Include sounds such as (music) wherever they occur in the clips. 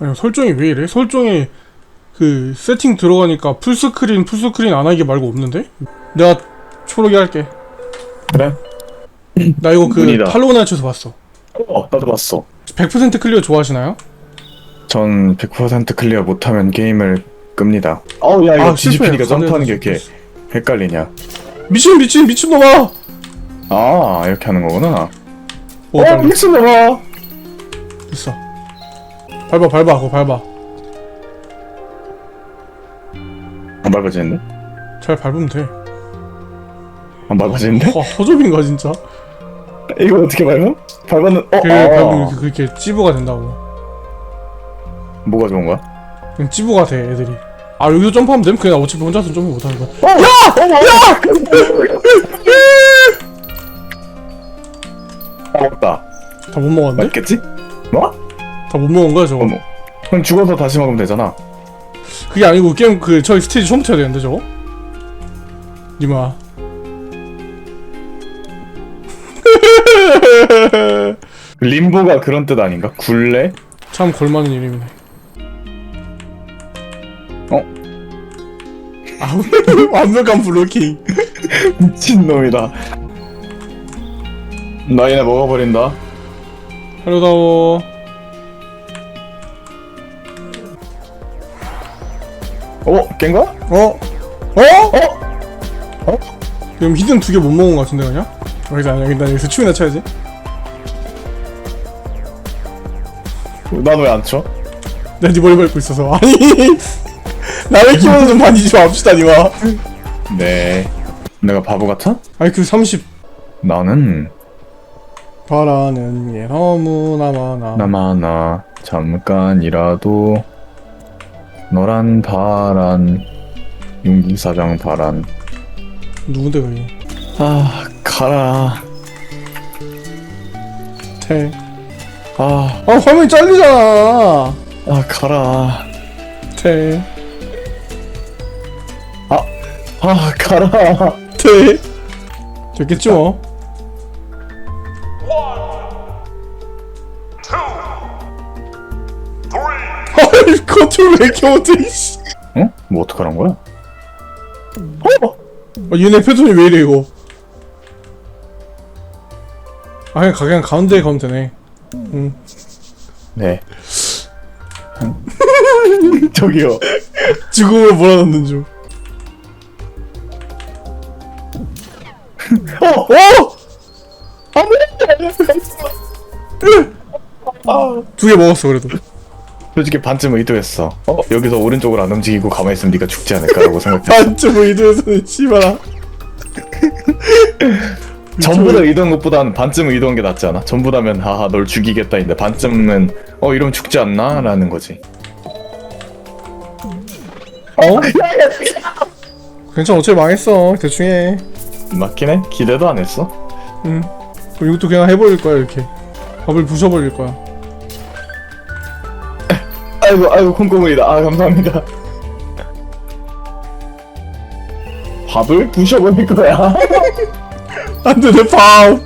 아니 설정이 왜 이래? 설정에 그 세팅 들어가니까 풀스크린 풀스크린 안 하기 말고 없는데? 내가 초록이 할게 그래? 나 이거 그 문이다. 팔로우나이츠에서 봤어 어, 나도 봤어. 100% 클리어 좋아하시나요? 전 100% 클리어 못하면 게임을 끕니다. 어우, 야, 이거 아, 실수해. 뒤집히니까 점프하는 게 가늘어서 이렇게 헷갈리냐. 미친 미친 미친놈아! 아, 이렇게 하는 거구나. 어 빨리 미친놈아! 됐어 밟아 밟아 그거 밟아 안 밟아지는데? 잘 밟으면 돼 안 밟아지는데? 와, 허접인가 진짜? 이거 어떻게 밟아? 밟았는, 어, 그 아. 밟으면 이렇게, 그렇게 찌부가 된다고 뭐가 좋은 거야? 그냥 찌부가 돼 애들이 아 여기서 점프하면 되면 그냥 어차피 혼자서 점프 못하는 거야 어! 야! 야! 아, 없다. 다 못 먹었는데? 맞겠지? 뭐? 다 못 먹은 거야 저거 어머. 그럼 죽어서 다시 먹으면 되잖아. 그게 아니고 게임 그 저기 스테이지 처음부터 해야 되는데 저거? 니마 (laughs) 림보가 그런 뜻 아닌가? 굴레? 참 걸맞는 이름이네 어? (laughs) 아 완벽한 블로킹 (laughs) 미친놈이다. 나 얘네 먹어버린다. 하려다오 어? 깬 거야? 어? 어? 어? 그럼 히든 두 개 못 먹은 거 같은데 그냥? 여기서 아니야 일단 여기서 춤이나 춰야지 나는 왜안 쳐? 내가 네 머리 밟고 있어서 (laughs) 아니 나를 키워서 좀 많이 좀 합시다 니마 네. 내가 바보 같아? 아니 그 30 나는 바라는 게 너무나 많아 나마나 잠깐이라도 너란 바란 윤기사장 바란. 누군데 그게? 아 가라. 태. 아, 아 화면이 잘리잖아. 아 가라. 태. 아 가라. 태. 됐겠지 뭐 왜 이렇게 못해 이씨 응? 뭐 어떡하란 거야? 아, 얘네 패턴이 왜 이래 이거 아 그냥 가 그냥 가운데에 가면 되네 응네 저기요 지금을 몰아넣는 중 어! 어! 두개 먹었어 그래도 솔직히 반쯤 의도했어. 어? 여기서 오른쪽으로 안 움직이고 가만히 있으면 네가 죽지 않을까라고 (laughs) 생각했어. 반쯤 의도해서는 씨발아 (laughs) 전부 다 의도한 것보다는 반쯤 의도한 게 낫지 않아? 전부 다면 하하 널 죽이겠다인데. 반쯤은 어 이러면 죽지 않나? 라는 거지. 어? (laughs) 괜찮아 어차피 망했어. 대충 해. 맞긴 해 기대도 안 했어? 응. 그럼 이것도 그냥 해버릴 거야 이렇게. 밥을 부셔버릴 거야 아이고 아이고 콩고물이다. 아 감사합니다. 밥을 부셔버릴 거야. (laughs) 안돼 내밥.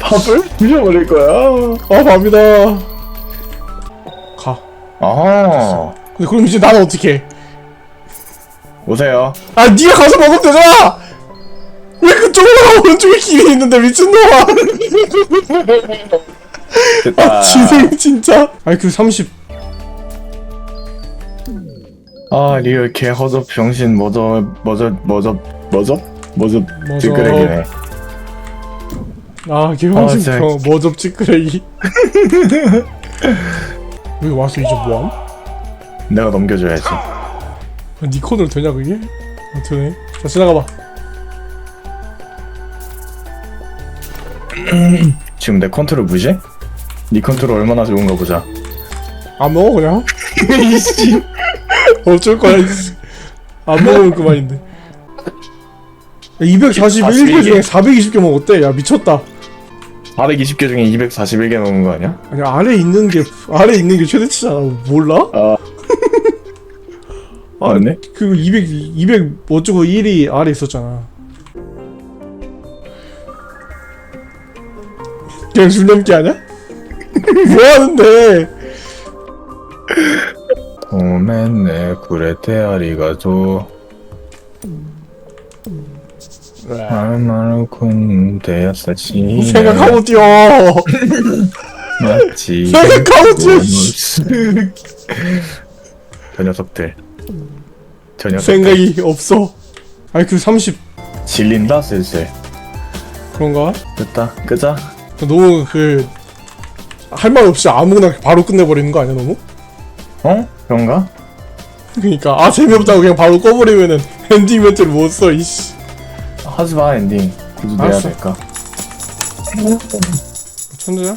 밥을 부셔버릴 거야. 아 밥이다. 가. 아. 근데 그럼 이제 나는 어떻게 해? 오세요. 아 네가 가서 먹으면 되잖아! 왜 그쪽으로 가? 오른쪽에 길이 있는데 미친놈아 (laughs) 됐다. 아 지생 진짜? IQ 30 아 리얼 개 허접 병신 뭐저 뭐저 뭐저 뭐저 뭐저 뭐저. 찌끄레기네. 아 아, 개방신 진짜. 병 머접 찌끄레기. (laughs) 여기 와서 이제 뭐함? 내가 넘겨줘야지. 아, 니콘으로 되냐 그게? 아, 되네 자 지나가봐. 지금 내 컨트롤 무시 해? 네 컨트롤 얼마나 좋은가 보자 안 먹어 그냥 (laughs) 이씨 어쩔 거야 이씨 안 먹으면 그만인데 241개 중에 420개 먹었대 야 미쳤다 420개 중에 241개 먹은 거 아니야? 아니 아래 있는 게 아래 있는 게 최대치잖아 몰라? 아 아, 맞네 그 200, 200 어쩌고 1이 아래 있었잖아. 그냥 줄넘기 아냐? (laughs) 뭐 하는데? 군대였었지 생각하고 뛰어. 맞지 생각하고 뛰어. 저 녀석들 저 녀석들 생각이 없어. 아이큐 30 질린다 슬슬 그런가? 됐다 끄자 너무 그 할 말 없이 아무거나 바로 끝내버리는 거 아니야 너무? 어? 그런가? 그니까 아 재미없다고 그냥 바로 꺼버리면은 엔딩 멘트를 못써 이씨 하지 마 엔딩. 굳이 내야 알았어. 될까? 천재야?